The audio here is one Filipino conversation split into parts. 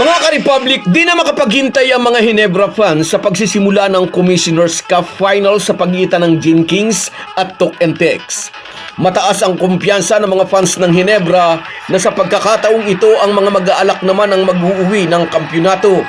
Mga ka-Republic, di na makapaghintay ang mga Hinebra fans sa pagsisimula ng Commissioner's Cup Final sa pagitan ng Gin Kings at Tok and Tex. Mataas ang kumpiyansa ng mga fans ng Hinebra na sa pagkakataong ito ang mga mag-aalak naman ang mag-uuwi ng kampyonato.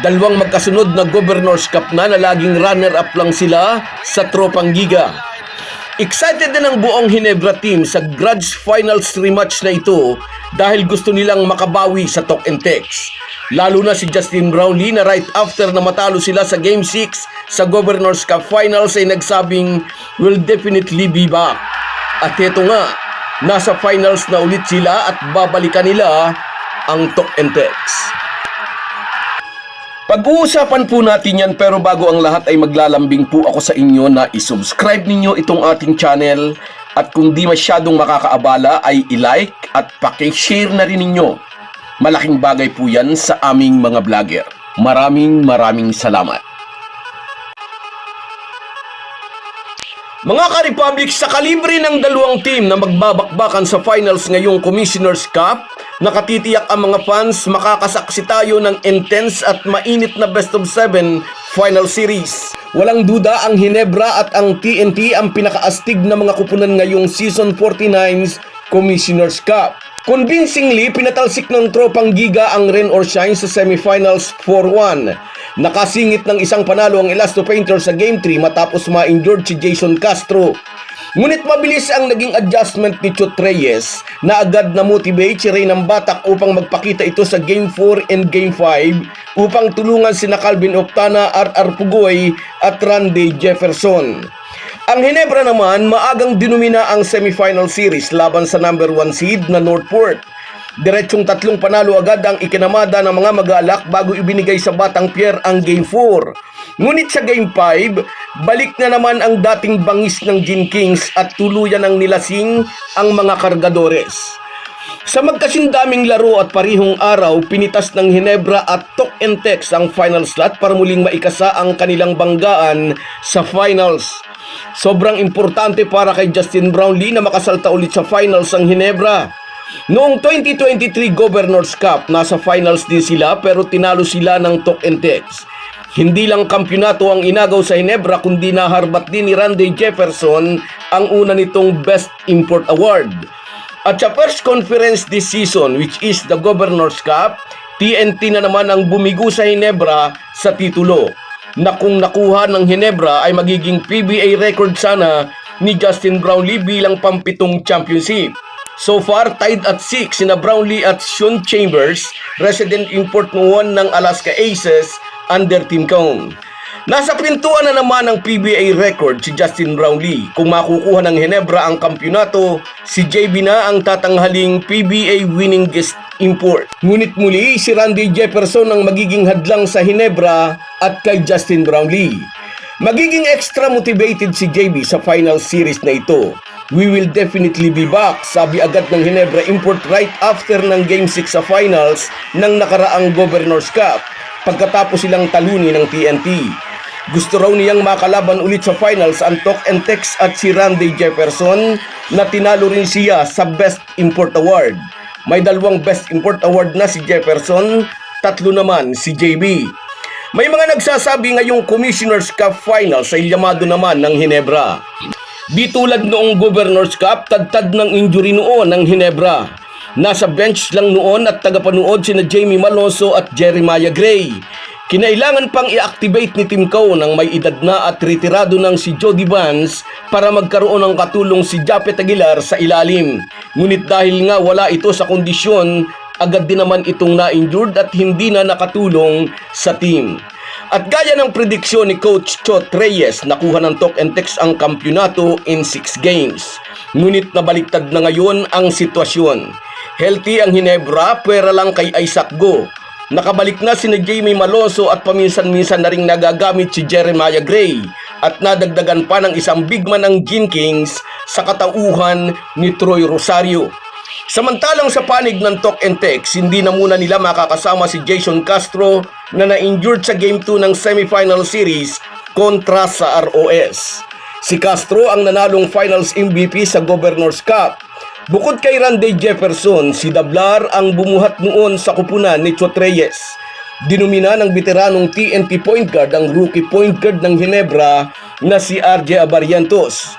Dalawang magkasunod na Governor's Cup na na laging runner-up lang sila sa Tropang Giga. Excited din ang buong Hinebra team sa grudge finals rematch na ito dahil gusto nilang makabawi sa Tok and Tex. Lalo na si Justin Brownlee na right after na matalo sila sa Game 6 sa Governor's Cup Finals ay nagsabing will definitely be back. At ito nga, nasa finals na ulit sila at babalikan nila ang Tok and Tex. Pag-uusapan po natin yan pero bago ang lahat ay maglalambing po ako sa inyo na isubscribe ninyo itong ating channel at kung di masyadong makakaabala ay i-like at pakishare na rin ninyo. Malaking bagay po yan sa aming mga vlogger. Maraming maraming salamat. Mga ka-Republic, sa kalibre ng dalawang team na magbabakbakan sa finals ngayong Commissioner's Cup, nakatitiyak ang mga fans makakasaksi tayo ng intense at mainit na best of 7 final series. Walang duda ang Hinebra at ang TNT ang pinakaastig na mga kupunan ngayong Season 49's Commissioner's Cup. Convincingly, pinatalsik ng tropang Giga ang Rain or Shine sa semifinals 4-1. Nakasingit ng isang panalo ang Elasto Painter sa Game 3 matapos ma-injured si Jason Castro. Ngunit mabilis ang naging adjustment ni Chot Reyes na agad na motivate si Ray ng Batak upang magpakita ito sa Game 4 and Game 5 upang tulungan sina Calvin Octana, R.R. Pugoy at Randy Jefferson. Ang Hinebra naman, maagang dinumina ang semifinal series laban sa number 1 seed na Northport. Diretsong tatlong panalo agad ang ikinamada ng mga mag-aalak bago ibinigay sa Batang Pierre ang Game 4. Ngunit sa Game 5, balik na naman ang dating bangis ng Gin Kings at tuluyan ng nilasing ang mga kargadores. Sa magkasindaming laro at parihong araw, pinitas ng Hinebra at Tok and Tex ang final slot para muling maikasa ang kanilang banggaan sa finals. Sobrang importante para kay Justin Brownlee na makasalta ulit sa finals ang Hinebra. Noong 2023 Governors Cup, nasa finals din sila pero tinalo sila ng Tok and Tex. Hindi lang kampyonato ang inagaw sa Hinebra kundi naharbat din ni Randy Jefferson ang una nitong Best Import Award. At sa first conference this season which is the Governor's Cup, TNT na naman ang bumigo sa Hinebra sa titulo na kung nakuha ng Hinebra ay magiging PBA record sana ni Justin Brownlee bilang pampitong championship. So far, tied at 6 sina Brownlee at Sean Chambers, resident import noon ng Alaska Aces under Team Cone. Nasa pintuan na naman ng PBA record si Justin Brownlee. Kung makukuha ng Hinebra ang kampyonato, si JB na ang tatanghaling PBA winning guest import. Ngunit muli, si Randy Jefferson ang magiging hadlang sa Hinebra at kay Justin Brownlee. Magiging extra motivated si JB sa final series na ito. We will definitely be back, sabi agad ng Hinebra Import right after ng Game 6 sa finals ng nakaraang Governor's Cup pagkatapos silang talunin ng TNT. Gusto raw niyang makalaban ulit sa finals ang Tok and Tex at si Randy Jefferson na tinalo rin siya sa Best Import Award. May dalawang Best Import Award na si Jefferson, tatlo naman si JB. May mga nagsasabi ngayong Commissioner's Cup Final sa ilyamado naman ng Hinebra. Di tulad noong Governor's Cup, tadtad ng injury noon ng Hinebra. Nasa bench lang noon at tagapanood sina Jamie Malonzo at Jeremiah Gray. Kinailangan pang i-activate ni Tim Coe nang may edad na at retirado ng si Jody Vance para magkaroon ng katulong si Japet Aguilar sa ilalim. Ngunit dahil nga wala ito sa kondisyon, agad din naman itong na-injured at hindi na nakatulong sa team. At gaya ng prediksyon ni Coach Chot Reyes, nakuha ng Tok and Tex ang kampyonato in 6 games. Ngunit nabaliktad na ngayon ang sitwasyon. Healthy ang Hinebra, pwera lang kay Isaac Go. Nakabalik na si Jamie Maloso at paminsan-minsan na ring nagagamit si Jeremiah Gray at nadagdagan pa ng isang big man ng Gin Kings sa katauhan ni Troy Rosario. Samantalang sa panig ng Tok and Tex, hindi na muna nila makakasama si Jason Castro na na-injured sa Game 2 ng semifinal series kontra sa ROS. Si Castro ang nanalong finals MVP sa Governor's Cup. Bukod kay Randy Jefferson, si Dablar ang bumuhat noon sa kupunan ni Chot Reyes. Dinumina ng veteranong TNT point guard ang rookie point guard ng Ginebra na si RJ Abarientos.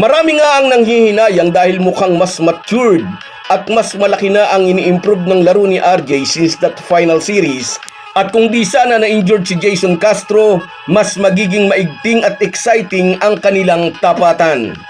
Marami nga ang nanghihinayang dahil mukhang mas matured at mas malaki na ang ini-improve ng laro ni RJ since that final series. At kung di sana na-injured si Jason Castro, mas magiging maigting at exciting ang kanilang tapatan.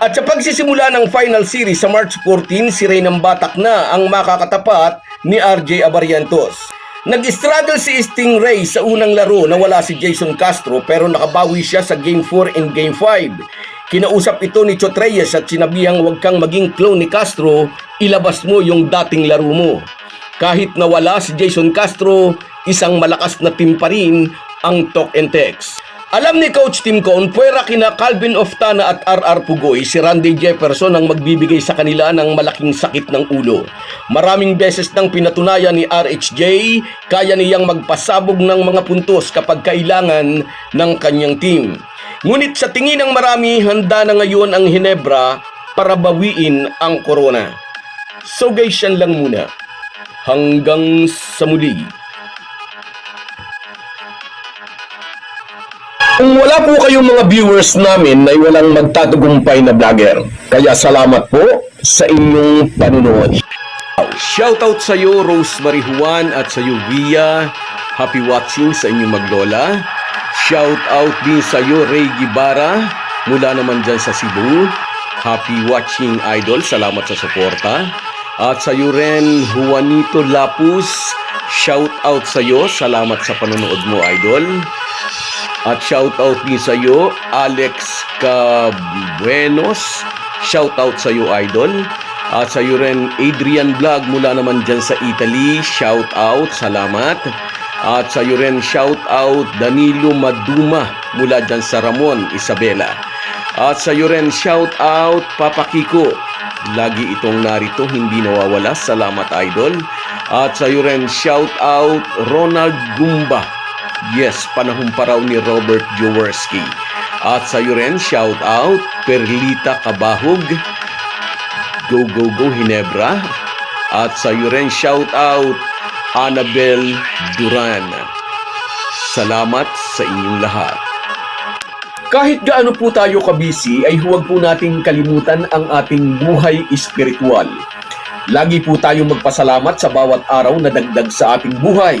At sa pagsisimula ng final series sa March 14, si Reynang Batak na ang makakatapat ni RJ Abarientos. Nag-struggle si Stingray sa unang laro na wala si Jason Castro pero nakabawi siya sa Game 4 and Game 5. Kinausap ito ni Chot Reyes at sinabihang huwag kang maging clone ni Castro, ilabas mo yung dating laro mo. Kahit nawala si Jason Castro, isang malakas na team pa rin ang Talk and Text. Alam ni Coach Tim Cone, puwera kina Calvin Oftana at RR Pugoy, si Randy Jefferson ang magbibigay sa kanila ng malaking sakit ng ulo. Maraming beses nang pinatunayan ni RHJ, kaya niyang magpasabog ng mga puntos kapag kailangan ng kanyang team. Ngunit sa tingin ng marami, handa na ngayon ang Hinebra para bawiin ang corona. So guys, yan lang muna. Hanggang sa muli. Kung wala po kayong mga viewers namin ay walang magtatagumpay na vlogger. Kaya salamat po sa inyong panunood. Shoutout sa iyo Rosemary Juan at sa iyo Via. Happy watching sa inyong maglola. Shoutout din sa iyo Ray Gibara mula naman dyan sa Cebu. Happy watching idol. Salamat sa suporta. At sa iyo rin Juanito Lapus. Shoutout sa iyo. Salamat sa panonood mo idol. At shoutout din sa iyo, Alex Cabuenos. Shoutout sa iyo, Idol. At sa iyo rin, Adrian Vlog mula naman dyan sa Italy. Shoutout, salamat. At sa iyo rin, shoutout Danilo Maduma mula dyan sa Ramon, Isabela. At sa iyo rin, shoutout Papa Kiko. Lagi itong narito, hindi nawawala. Salamat, Idol. At sa iyo rin, shoutout Ronald Gumba. Yes, panahon pa raw ni Robert Jaworski. At sa iyo rin, shout out, Perlita Kabahog, Go Go Go Hinebra. At sa iyo rin, shout out, Annabel Duran. Salamat sa inyong lahat. Kahit gaano po tayo kabisi, ay huwag po nating kalimutan ang ating buhay espiritual. Lagi po tayong magpasalamat sa bawat araw na dagdag sa ating buhay.